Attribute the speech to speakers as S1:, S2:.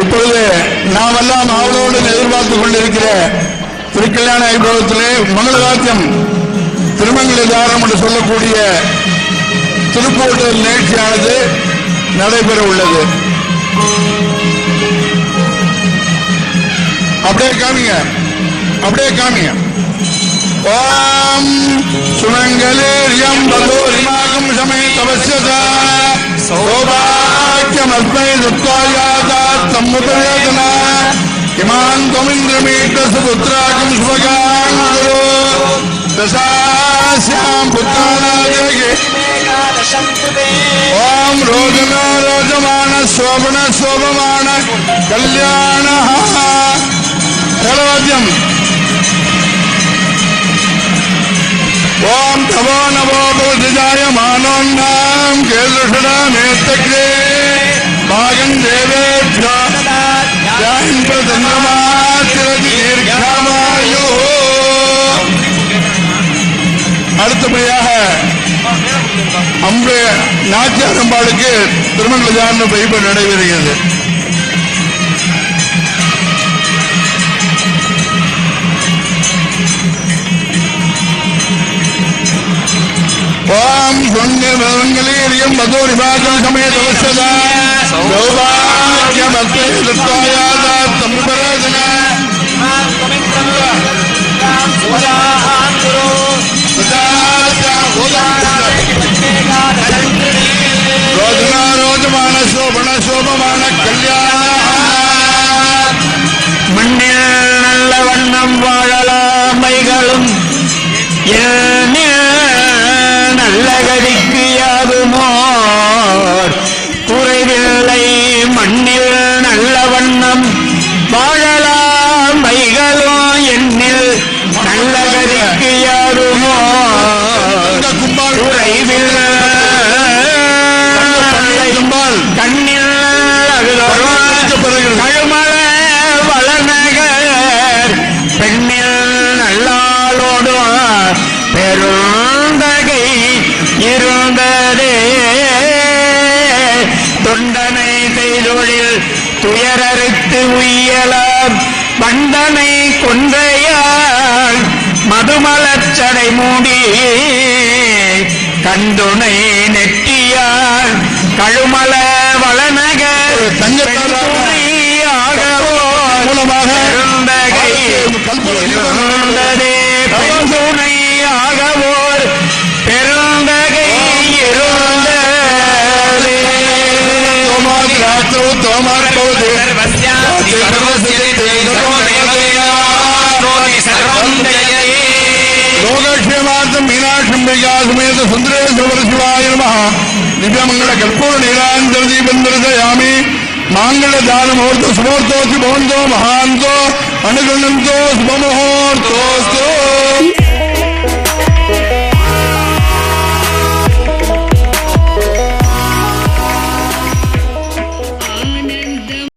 S1: இப்பொழுது நாம் எல்லாம் ஆவலோடு எதிர்பார்த்து கொண்டிருக்கிற திருக்கல்யாண வைபவத்திலே மங்களராஜ்யம் திருமங்கலதாரம் என்று சொல்லக்கூடிய திருப்பூட்டல் நிகழ்ச்சியானது நடைபெற உள்ளது. அப்படியே காமிங்க. அப்படியே காமிங்க. ஓம் சுமங்கலே ரியம் பதோ ரிமாகம் சமய தவசியதா சௌபா अस्मै दत्तायादात् सम्मुतवेदना किमान् त्वमिन्द्रमीटसपुत्राकं शुभकान् कुरु दशास्यां शोभन शोभमान कल्याणः सर्वज्यम् तवो नवो भवतिजाय मानोन्नां केदृषणा नेत्तग्रे பிரதந்தமாத்திரதி தீர்க்கமாயோ அடுத்தபடியாக அம்பே நாச்சியாரம்பாளுக்கு திருமண ஜான வைபவம் நடைபெறுகிறது. ஓம் சுங்கமங்கலேரியம் மதோரி பாகம் சமேத வசதா சௌபாகிய பக்தி தத்வாயாதா தம்பரஜன ரோஜனா ரோஜமான சோபன சோபமான கல்யாண
S2: மண்ணில் நல்ல வண்ணம் வண்டனை கொன்றையால் மதுமலச்சடை மூடி கண்டுனை நெட்டியால் கழுமல வளநகர்
S1: மூலமாக
S2: பெருந்தகை இருந்ததே பெருந்துணையாகவோர் பெருந்தகை
S1: தோமார் தோமார் பவதி லோகக்ஷேமார்த்தம் மீனாட்சம்பிகா சுமேத சுந்தரேஸ்வர சிவாய நம திவ்யமங்கள கற்பூர நீராஞ்சல தீபம் தரிசயாமி